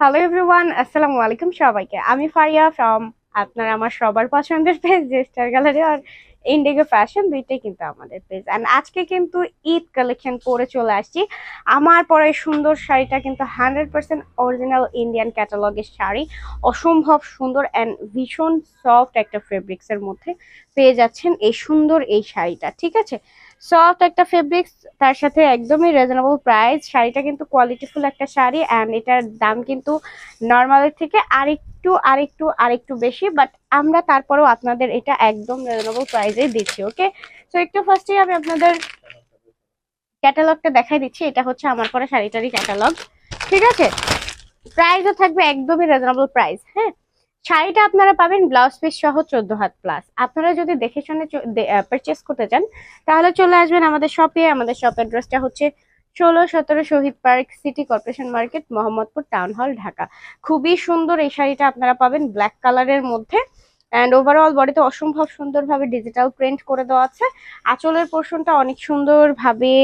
Hello everyone আসসালামু আলাইকুম সবাইকে। আমি ফারিয়া ফ্রম আপনার আমার সবার পছন্দের পেজ যে স্টার গ্যালারি আর ইন্ডিগো ফ্যাশন দুইটাই কিন্তু আমাদের পেজ অ্যান্ড আজকে কিন্তু ঈদ কালেকশন পরে চলে আসছি। আমার পরে সুন্দর শাড়িটা কিন্তু হান্ড্রেড পার্সেন্ট অরিজিনাল ইন্ডিয়ান ক্যাটালগের শাড়ি। অসম্ভব সুন্দর অ্যান্ড ভীষণ সফট একটা ফেব্রিক্সের মধ্যে পেয়ে যাচ্ছেন এই সুন্দর এই শাড়িটা, ঠিক আছে? সফট একটা ফেব্রিক্স তার সাথে একদমই রিজনেবল প্রাইস শাড়িটা কিন্তু কোয়ালিটিফুল একটা শাড়ি অ্যান্ড এটার দাম কিন্তু নর্মালের থেকে আরেকটু আরেকটু আরেকটু বেশি। বাট আমরা তারপরেও আপনাদের এটা একদম রিজনেবল প্রাইসে দিচ্ছি ওকে তো একটু ফার্স্টে আমি আপনাদের ক্যাটালগটা দেখাই দিচ্ছি। এটা হচ্ছে আমার পরে শাড়িটারই ক্যাটালগ ঠিক আছে? প্রাইসও থাকবে একদমই রিজনেবল প্রাইস হ্যাঁ? শাড়িটা আপনারা পাবেন ব্লাউজ পিস সহ চোদ্দ হাত প্লাস আপনারা যদি দেখে শুনে পারচেস করতে চান, তাহলে চলে আসবেন আমাদের শপে আমাদের শপ অ্যাড্রেসটা হচ্ছে ষোলো সতেরো Shahid park city corporation market Mohammadpur town hall Dhaka. খুবই সুন্দর এই শাড়িটা আপনারা পাবেন ব্ল্যাক কালারের মধ্যে। অ্যান্ড ওভারঅল বডিতে অসম্ভব সুন্দরভাবে ডিজিটাল প্রিন্ট করে দেওয়া আছে। আঁচলের পোর্শনটা অনেক সুন্দরভাবে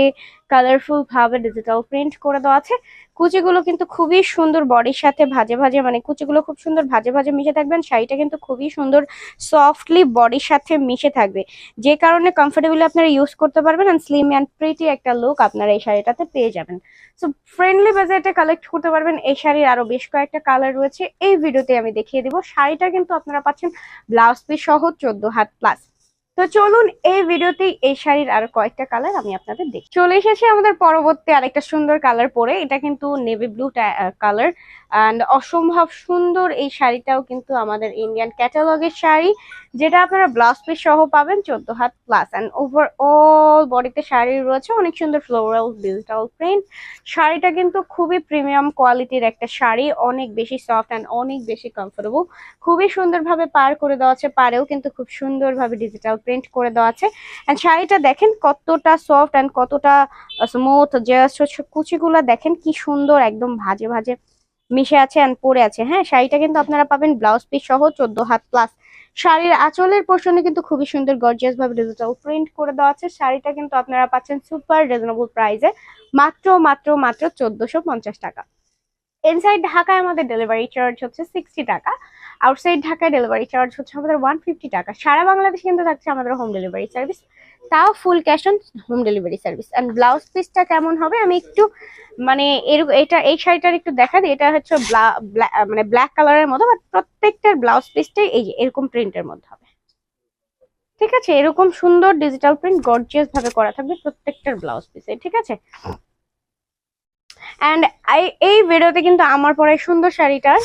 কালারফুল ভাবে ডিজিটাল প্রিন্ট করে দেওয়া আছে। কুচিগুলো কিন্তু খুবই সুন্দর বডির সাথে ভাজে ভাজে মানে কুচিগুলো খুব সুন্দর ভাজে ভাজে মিশে থাকবেন শাড়িটা কিন্তু খুবই সুন্দর সফটলি বডির সাথে মিশে থাকবে। যে কারণে কমফোর্টেবলি আপনারা ইউজ করতে পারবেন অ্যান্ড স্লিম অ্যান্ড প্রিটি একটা লুক আপনারা এই শাড়িটাতে পেয়ে যাবেন। সো ফ্রেন্ডলি বাজেটে কালেক্ট করতে পারবেন। এই শাড়ির আরও বেশ কয়েকটা কালার রয়েছে। এই ভিডিওতে আমি দেখিয়ে দিব। শাড়িটা কিন্তু আপনারা পাচ্ছেন ব্লাউজ পিস সহ চোদ্দ হাত প্লাস তো চলুন এই ভিডিওতেই এই শাড়ির আরও কয়েকটা কালার আমি আপনাদের দেখি। চলে এসেছি আমাদের পরবর্তী আরেকটা সুন্দর কালার পরে। এটা কিন্তু নেভি ব্লু কালার অ্যান্ড অসম্ভব সুন্দর এই শাড়িটাও কিন্তু আমাদের ইন্ডিয়ান ক্যাটালগের শাড়ি, যেটা আপনারা ব্লাউজ পিস সহ পাবেন চোদ্দ had plus and over all বডিতে শাড়ি রয়েছে, অনেক সুন্দর ফ্লোরাল ডিজিটাল প্রিন্ট শাড়িটা কিন্তু খুবই প্রিমিয়াম কোয়ালিটির একটা শাড়ি, অনেক বেশি সফট অ্যান্ড অনেক বেশি কমফোর্টেবল খুবই সুন্দরভাবে পার করে দেওয়া আছে, পারেও কিন্তু খুব সুন্দরভাবে ডিজিটাল প্রিন্ট করে দেওয়া আছে। অ্যান্ড শাড়িটা দেখেন কতটা সফট অ্যান্ড কতটা স্মুথ জাস্ট হচ্ছে কুচিগুলো দেখেন কি সুন্দর একদম ভাজে ভাজে মিশে আছে অ্যান্ড পরে আছে। হ্যাঁ শাড়িটা কিন্তু আপনারা পাবেন ব্লাউজ পিস সহ চোদ্দ হাত প্লাস শাড়ির আঁচলের পোর্শনে কিন্তু খুবই সুন্দর গর্জিয়াস ভাবে ডিজিটাল প্রিন্ট করে দেওয়া আছে। শাড়িটা কিন্তু আপনারা পাচ্ছেন সুপার রিজনেবল প্রাইসে মাত্র মাত্র মাত্র চোদ্দশো টাকা। ইনসাইড ঢাকায় আমাদের ডেলিভারি চার্জ হচ্ছে সিক্সটি টাকা। আউটসাইড ঢাকায় ডেলিভারি চার্জ হচ্ছে আমাদের ওয়ান ফিফটি টাকা। সারা বাংলাদেশে কিন্তু থাকছে আমাদের হোম ডেলিভারি সার্ভিস তাও full cash on home delivery service and blouse পিসটা কেমন হবে? আমি একটু মানে এর এটা এই শাড়িটার একটু দেখা দিই। এটা হচ্ছে মানে ব্ল্যাক কালারের মতো বাট প্রত্যেকটার ব্লাউজ পিসটাই এই যে এরকম প্রিন্টের মধ্যে হবে। ঠিক আছে? এরকম সুন্দর ডিজিটাল প্রিন্ট গর্জিয়াস ভাবে করা থাকবে প্রত্যেকটার ব্লাউজ পিসে ঠিক আছে? অ্যান্ড এই ভিডিওতে কিন্তু আমার পরে সুন্দর শাড়িটার।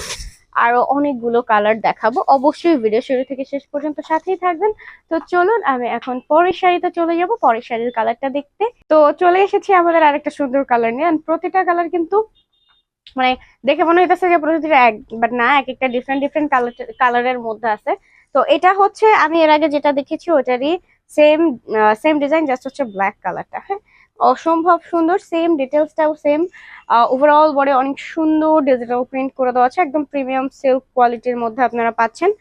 আরও অনেকগুলো কালার দেখাবো। অবশ্যই ভিডিও শুরু থেকে শেষ পর্যন্ত সাথেই থাকবেন। তো চলুন, আমি এখন পরের শাড়িতে চলে যাব। পরের শাড়ির কালারটা দেখতে। তো চলে এসেছি আমাদের আরেকটা সুন্দর কালার নিয়ে। প্রতিটা কালার কিন্তু মানে দেখে মনে হইতেছে যে প্রতিটা এক বাট না, এক একটা ডিফারেন্ট ডিফারেন্ট কালার কালারের মধ্যে আছে। তো এটা হচ্ছে, আমি এর আগে যেটা দেখেছি ওটারই সেম সেম ডিজাইন জাস্ট হচ্ছে ব্ল্যাক কালারটা হ্যাঁ? অসম্ভব সুন্দর সেম ডিটেলসটাও সেম ওভারঅল বডি অনেক সুন্দর ডিজিটাল প্রিন্ট করে দেওয়া আছে, একদম প্রিমিয়াম সিল্ক কোয়ালিটির মধ্যে আপনারা পাচ্ছেন।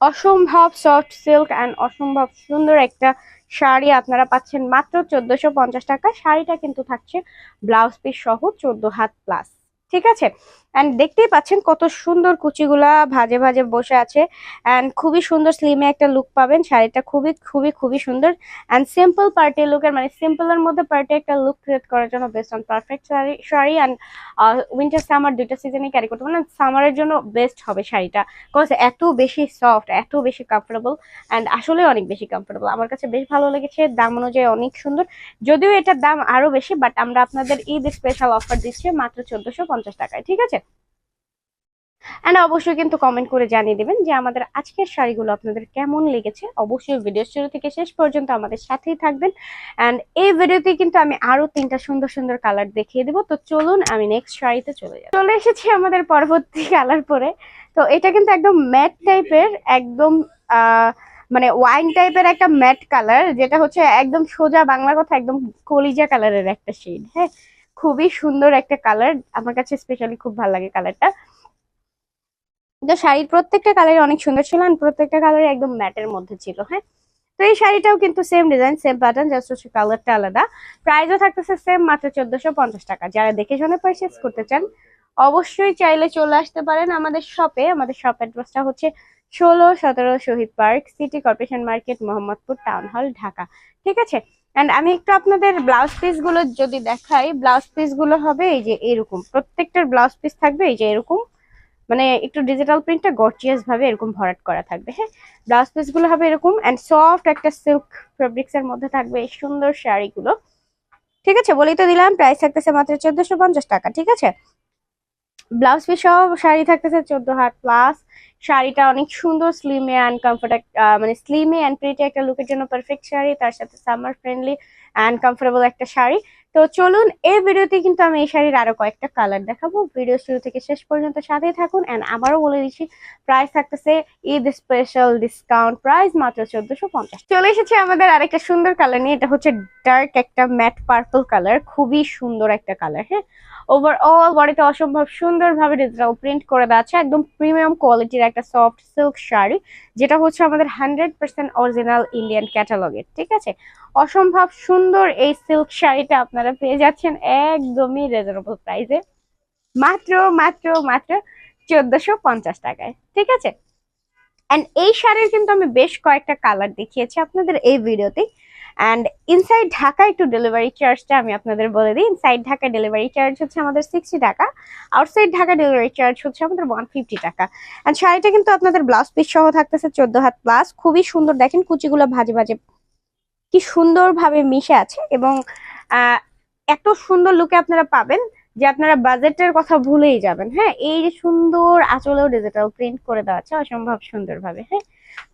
অসম্ভব সফট সিল্ক অ্যান্ড অসম্ভব সুন্দর একটা শাড়ি আপনারা পাচ্ছেন মাত্র চোদ্দশো টাকা। শাড়িটা কিন্তু থাকছে ব্লাউজ পিস সহ চোদ্দ হাত প্লাস ঠিক আছে? অ্যান্ড দেখতেই পাচ্ছেন কত সুন্দর কুচিগুলা ভাজে ভাজে বসে আছে। অ্যান্ড খুবই সুন্দর স্লিমে একটা লুক পাবেন। শাড়িটা খুবই খুবই খুবই সুন্দর। অ্যান্ড সিম্পল পার্টি লুকের মানে সিম্পলের মধ্যে পার্টি একটা লুক ক্রিয়েট করার জন্য best on perfect sari sari and winter summer দুইটা সিজনে ক্যারি করতে পারেন সামারের জন্য বেস্ট হবে শাড়িটা। বিকজ এত বেশি সফট এত বেশি কমফোর্টেবল অ্যান্ড আসলে অনেক বেশি কমফোর্টেবল আমার কাছে বেশ ভালো লেগেছে। দাম অনুযায়ী অনেক সুন্দর। যদিও এটার দাম আরও বেশি বাট আমরা আপনাদের ঈদ স্পেশাল অফার দিচ্ছি মাত্র চোদ্দশো পঞ্চাশ টাকায়, ঠিক আছে? অ্যান্ড অবশ্যই কিন্তু কমেন্ট করে জানিয়ে দেবেন যে আমাদের আজকের শাড়িগুলো আপনাদের কেমন লেগেছে। অবশ্যই ভিডিও শুরু থেকে শেষ পর্যন্ত আমাদের সাথেই থাকবেন। অ্যান্ড এই ভিডিওতে কিন্তু আমি আরও তিনটা সুন্দর সুন্দর কালার দেখিয়ে দেবো। তো চলুন আমি নেক্সট শাড়িতে চলে যাব চলে এসেছি আমাদের পরবর্তী কালার পরে। তো এটা কিন্তু একদম ম্যাট টাইপের একদম মানে ওয়াইন টাইপের একটা ম্যাট কালার যেটা হচ্ছে একদম সোজা বাংলা কথা, একদম কলিজা কালারের একটা শেড হ্যাঁ? খুবই সুন্দর একটা কালার আমার কাছে স্পেশালি খুব ভালো লাগে কালারটা তো শাড়ির প্রত্যেকটা কালারই অনেক সুন্দর ছিল আর প্রত্যেকটা কালারই একদম ম্যাটের মধ্যে ছিল হ্যাঁ? তো এই শাড়িটাও কিন্তু same design same pattern just হচ্ছে কালারটা আলাদা। প্রাইসও থাকতেছে সেম মাত্র চোদ্দশো টাকা। যারা দেখে শুনে পারচেস করতে চান, অবশ্যই চাইলে চলে আসতে পারেন আমাদের শপে আমাদের শপ অ্যাড্রেসটা হচ্ছে ষোলো, সতেরো Shahid park, city corporation market, Mohammadpur town hall, Dhaka. ঠিক আছে? অ্যান্ড আমি একটু আপনাদের ব্লাউজ পিসগুলো যদি দেখাই ব্লাউজ পিসগুলো হবে এই যে এরকম। প্রত্যেকটার ব্লাউজ পিস থাকবে এই যে এরকম। মানে একটু ডিজিটাল প্রিন্টটা গর্জিয়াস ভাবে এরকম ভরাট করা থাকবে হ্যাঁ? ব্লাউজ পিসগুলো হবে এরকম অ্যান্ড সফট একটা সিল্ক ফেব্রিক্স এর মধ্যে থাকবে এই সুন্দর শাড়িগুলো। ঠিক আছে? বলেই তো দিলাম প্রাইস থাকতেছে মাত্র চোদ্দশো টাকা, ঠিক আছে? ব্লাউজ পিস সব শাড়ি থাকতেছে চোদ্দ হাত প্লাস শাড়িটা অনেক সুন্দর স্লিমে অ্যান্ড কমফোর্ট মানে স্লিমে অ্যান্ড প্রিটি একটা লুকের জন্য পারফেক্ট শাড়ি, তার সাথে সামার ফ্রেন্ডলি অ্যান্ড কমফোর্টেবল একটা শাড়ি। তো চলুন, এই ভিডিওতে কিন্তু আমি এই শাড়ির আরও কয়েকটা কালার দেখাবো। ভিডিও শুরু থেকে শেষ পর্যন্ত সাথেই থাকুন অ্যান্ড আবারও বলে দিচ্ছি প্রাইস থাকতেছে ঈদ স্পেশাল ডিসকাউন্ট প্রাইস মাত্র চোদ্দশো পঞ্চাশ। চলে এসেছে আমাদের আরেকটা সুন্দর কালার নিয়ে, এটা হচ্ছে ডার্ক একটা ম্যাট পার্পল কালার খুবই সুন্দর একটা কালার হ্যাঁ? ওভারঅল বডিতে অসম্ভব সুন্দরভাবে ডিজিটাল প্রিন্ট করে দেওয়া আছে। একদম প্রিমিয়াম কোয়ালিটির একটা সফট সিল্ক শাড়ি, যেটা হচ্ছে আমাদের হান্ড্রেড পার্সেন্ট অরিজিনাল ইন্ডিয়ান ক্যাটালগের ঠিক আছে? অসম্ভব সুন্দর এই সিল্ক শাড়িটা আপনারা পেয়ে যাচ্ছেন একদমই রিজনেবল প্রাইসে মাত্র মাত্র মাত্র চোদ্দশো পঞ্চাশ টাকায়, ঠিক আছে? অ্যান্ড এই শাড়ির কিন্তু আমি বেশ কয়েকটা কালার দেখিয়েছি আপনাদের এই ভিডিওতে অ্যান্ড ইনসাইড ঢাকা একটু ডেলিভারি চার্জটা আমি আপনাদের বলে দিই। ইনসাইড ঢাকা ডেলিভারি চার্জ হচ্ছে আমাদের সিক্সটি টাকা। আউটসাইড ঢাকা ডেলিভারি চার্জ হচ্ছে আমাদের ওয়ান ফিফটি টাকা। অ্যান্ড শাড়িটা কিন্তু আপনাদের ব্লাউজ পিস সহ থাকতেছে, চোদ্দ হাত প্লাস খুবই সুন্দর। দেখেন কুচিগুলো ভাজে ভাজে কি সুন্দরভাবে মিশে আছে এবং এত সুন্দর লুকে আপনারা পাবেন যে আপনারা বাজেটের কথা ভুলেই যাবেন। হ্যাঁ এই যে সুন্দর আঁচলেও ডিজিটাল প্রিন্ট করে দেওয়া আছে, অসম্ভব সুন্দরভাবে। হ্যাঁ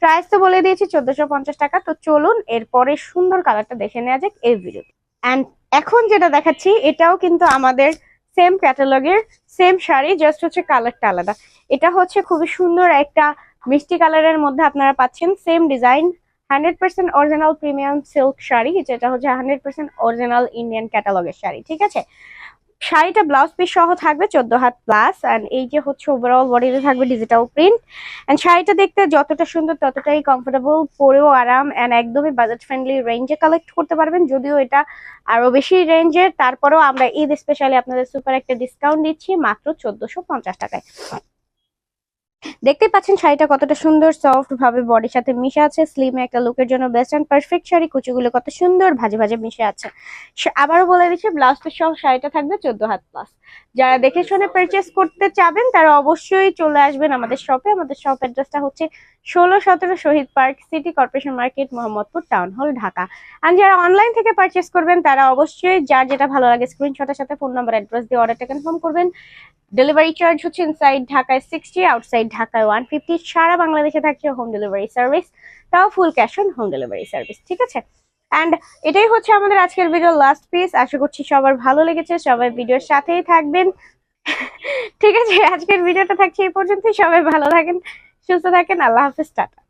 প্রাইস তো বলে দিয়েছি, চোদ্দশো পঞ্চাশ টাকা। তো চলুন, এরপরে সুন্দর কালারটা দেখে নেওয়া যাক এই ভিডিওতে অ্যান্ড এখন যেটা দেখাচ্ছি, এটাও কিন্তু আমাদের সেম ক্যাটালগের সেম শাড়ি জাস্ট হচ্ছে কালারটা আলাদা। এটা হচ্ছে খুবই সুন্দর একটা মিষ্টি কালারের মধ্যে আপনারা পাচ্ছেন same design hundred percent original premium silk sari, যেটা হচ্ছে হান্ড্রেড পার্সেন্ট অরিজিনাল ইন্ডিয়ান ক্যাটালগের শাড়ি, ঠিক আছে? শাড়িটা ব্লাউজ পিস সহ থাকবে, চোদ্দ হাত প্লাস অ্যান্ড এই যে হচ্ছে ওভারঅল বডিতে থাকবে ডিজিটাল প্রিন্ট অ্যান্ড শাড়িটা দেখতে যতটা সুন্দর ততটাই কমফোর্টেবল পরেও আরাম অ্যান্ড একদমই বাজেট ফ্রেন্ডলি রেঞ্জে কালেক্ট করতে পারবেন। যদিও এটা আরও বেশি রেঞ্জের তারপরেও আমরা ঈদ স্পেশালি আপনাদের সুপার একটা ডিসকাউন্ট দিচ্ছি, মাত্র চোদ্দশো টাকায়। দেখতে পাচ্ছেন শাড়িটা কতটা সুন্দর সফট ভাবে বডির সাথে মিশে আছে স্লিমে একটা লুকের জন্য বেস্ট অ্যান্ড পারফেক্ট শাড়ি, কুচিগুলো কত সুন্দর, ভাজে ভাজে মিশে আছে। আবারও বলে দিচ্ছে ব্লাউজ সহ শাড়িটা থাকবে চোদ্দ হাত প্লাস যারা দেখে শুনে পারচেস করতে চাবেন, তারা অবশ্যই চলে আসবেন আমাদের শপে আমাদের শপ অ্যাড্রেসটা হচ্ছে ষোলো সতেরো Shahid park city corporation market Mohammadpur town hall Dhaka. আর যারা অনলাইন থেকে পারচেস করবেন, তারা অবশ্যই যার যেটা ভালো লাগে স্ক্রিনশটের সাথে ফোন নাম্বার অ্যাড্রেস দিয়ে অর্ডারটা কনফার্ম করবেন। ডেলিভারি চার্জ হচ্ছে ইনসাইড ঢাকায় সিক্সটি আউটসাইড ঢাকায় ওয়ান ফিফটি সারা বাংলাদেশে থাকছে হোম ডেলিভারি সার্ভিস তাও full cash on home delivery service ঠিক আছে? অ্যান্ড এটাই হচ্ছে আমাদের আজকের ভিডিও লাস্ট পিস আশা করছি সবার ভালো লেগেছে। সবাই ভিডিওর সাথেই থাকবেন। ঠিক আছে, আজকের ভিডিওটা থাকছে এই পর্যন্তই। সবাই ভালো থাকেন, সুস্থ থাকেন। আল্লাহ হাফিজ, টাটা।